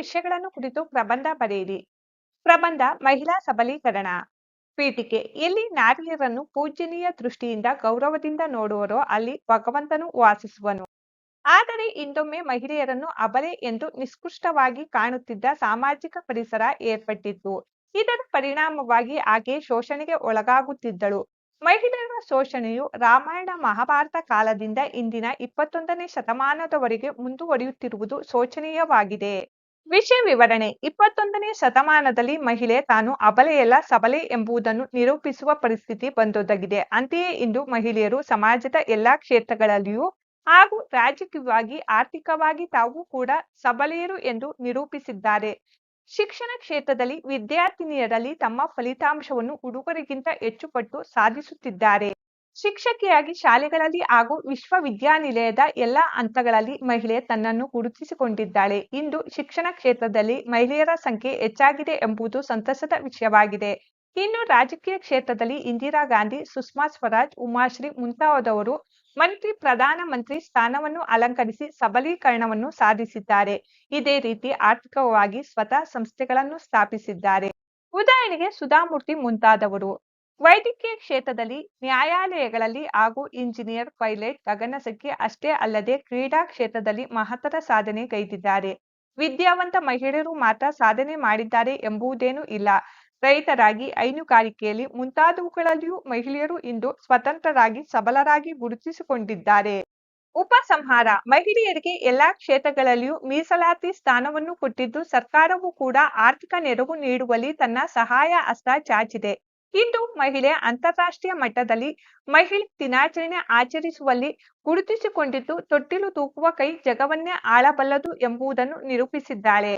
ವಿಷಯಗಳನ್ನು ಕುರಿತು ಪ್ರಬಂಧ ಬರೆಯಿರಿ. ಪ್ರಬಂಧ, ಮಹಿಳಾ ಸಬಲೀಕರಣ. ಪೀಠಿಕೆ, ಎಲ್ಲಿ ನಾರಿಯರನ್ನು ಪೂಜನೀಯ ದೃಷ್ಟಿಯಿಂದ ಗೌರವದಿಂದ ನೋಡುವರೋ ಅಲ್ಲಿ ಭಗವಂತನು ವಾಸಿಸುವನು. ಆದರೆ ಇಂದೊಮ್ಮೆ ಮಹಿಳೆಯರನ್ನು ಅಬಲೆ ಎಂದು ನಿಷ್ಕೃಷ್ಟವಾಗಿ ಕಾಣುತ್ತಿದ್ದ ಸಾಮಾಜಿಕ ಪರಿಸರ ಏರ್ಪಟ್ಟಿತ್ತು. ಇದರ ಪರಿಣಾಮವಾಗಿ ಆಕೆ ಶೋಷಣೆಗೆ ಒಳಗಾಗುತ್ತಿದ್ದಳು. ಮಹಿಳೆಯರ ಶೋಷಣೆಯು ರಾಮಾಯಣ ಮಹಾಭಾರತ ಕಾಲದಿಂದ ಇಂದಿನ ಇಪ್ಪತ್ತೊಂದನೇ ಶತಮಾನದವರೆಗೆ ಮುಂದುವರಿಯುತ್ತಿರುವುದು ಶೋಚನೀಯವಾಗಿದೆ. ವಿಷಯ ವಿವರಣೆ. ಇಪ್ಪತ್ತೊಂದನೇ ಶತಮಾನದಲ್ಲಿ ಮಹಿಳೆ ತಾನು ಅಬಲೆಯಲ್ಲ ಸಬಲೆ ಎಂಬುದನ್ನು ನಿರೂಪಿಸುವ ಪರಿಸ್ಥಿತಿ ಬಂದೊದಗಿದೆ. ಅಂತೆಯೇ ಇಂದು ಮಹಿಳೆಯರು ಸಮಾಜದ ಎಲ್ಲಾ ಕ್ಷೇತ್ರಗಳಲ್ಲಿಯೂ ಹಾಗೂ ರಾಜಕೀಯವಾಗಿ, ಆರ್ಥಿಕವಾಗಿ ತಾವು ಕೂಡ ಸಬಲೆಯರು ಎಂದು ನಿರೂಪಿಸಿದ್ದಾರೆ. ಶಿಕ್ಷಣ ಕ್ಷೇತ್ರದಲ್ಲಿ ವಿದ್ಯಾರ್ಥಿನಿಯರಲ್ಲಿ ತಮ್ಮ ಫಲಿತಾಂಶವನ್ನು ಹುಡುಗರಿಗಿಂತ ಹೆಚ್ಚು ಪಟ್ಟು ಸಾಧಿಸುತ್ತಿದ್ದಾರೆ. ಶಿಕ್ಷಕಿಯಾಗಿ ಶಾಲೆಗಳಲ್ಲಿ ಹಾಗೂ ವಿಶ್ವವಿದ್ಯಾನಿಲಯದ ಎಲ್ಲ ಹಂತಗಳಲ್ಲಿ ಮಹಿಳೆ ತನ್ನನ್ನು ಗುರುತಿಸಿಕೊಂಡಿದ್ದಾಳೆ. ಇಂದು ಶಿಕ್ಷಣ ಕ್ಷೇತ್ರದಲ್ಲಿ ಮಹಿಳೆಯರ ಸಂಖ್ಯೆ ಹೆಚ್ಚಾಗಿದೆ ಎಂಬುದು ಸಂತಸದ ವಿಷಯವಾಗಿದೆ. ಇನ್ನು ರಾಜಕೀಯ ಕ್ಷೇತ್ರದಲ್ಲಿ ಇಂದಿರಾ ಗಾಂಧಿ, ಸುಷ್ಮಾ ಸ್ವರಾಜ್, ಉಮಾಶ್ರೀ ಮುಂತಾದವರು ಮಂತ್ರಿ, ಪ್ರಧಾನ ಮಂತ್ರಿ ಸ್ಥಾನವನ್ನು ಅಲಂಕರಿಸಿ ಸಬಲೀಕರಣವನ್ನು ಸಾಧಿಸಿದ್ದಾರೆ. ಇದೇ ರೀತಿ ಆರ್ಥಿಕವಾಗಿ ಸ್ವತಃ ಸಂಸ್ಥೆಗಳನ್ನು ಸ್ಥಾಪಿಸಿದ್ದಾರೆ. ಉದಾಹರಣೆಗೆ ಸುಧಾಮೂರ್ತಿ ಮುಂತಾದವರು. ವೈದ್ಯಕೀಯ ಕ್ಷೇತ್ರದಲ್ಲಿ ನ್ಯಾಯಾಲಯಗಳಲ್ಲಿ ಹಾಗೂ ಇಂಜಿನಿಯರ್ ಪೈಲಟ್ ಗಗನಸಕ್ಕಿ ಅಷ್ಟೇ ಅಲ್ಲದೆ ಕ್ರೀಡಾ ಕ್ಷೇತ್ರದಲ್ಲಿ ಮಹತ್ತರ ಸಾಧನೆ ಗೈದಿದ್ದಾರೆ ವಿದ್ಯಾವಂತ ಮಹಿಳೆಯರು ಮಾತ್ರ ಸಾಧನೆ ಮಾಡಿದ್ದಾರೆ ಎಂಬುದೇನೂ ಇಲ್ಲ. ರೈತರಾಗಿ ಹೈನುಗಾರಿಕೆಯಲ್ಲಿ ಮುಂತಾದವುಗಳಲ್ಲಿಯೂ ಮಹಿಳೆಯರು ಇಂದು ಸ್ವತಂತ್ರರಾಗಿ ಸಬಲರಾಗಿ ಗುರುತಿಸಿಕೊಂಡಿದ್ದಾರೆ. ಉಪಸಂಹಾರ ಮಹಿಳೆಯರಿಗೆ ಎಲ್ಲಾ ಕ್ಷೇತ್ರಗಳಲ್ಲಿಯೂ ಮೀಸಲಾತಿ ಸ್ಥಾನವನ್ನು ಕೊಟ್ಟಿದ್ದು ಸರ್ಕಾರವು ಕೂಡ ಆರ್ಥಿಕ ನೆರವು ನೀಡುವಲ್ಲಿ ತನ್ನ ಸಹಾಯ ಹಸ್ತ ಚಾಚಿದೆ. ಇಂದು ಮಹಿಳೆ ಅಂತಾರಾಷ್ಟ್ರೀಯ ಮಟ್ಟದಲ್ಲಿ ಮಹಿಳೆ ದಿನಾಚರಣೆ ಆಚರಿಸುವಲ್ಲಿ ಗುರುತಿಸಿಕೊಂಡಿದ್ದು ತೊಟ್ಟಿಲು ತೂಕುವ ಕೈ ಜಗವನ್ನೇ ಆಳಬಲ್ಲದು ಎಂಬುದನ್ನು ನಿರೂಪಿಸಿದ್ದಾಳೆ.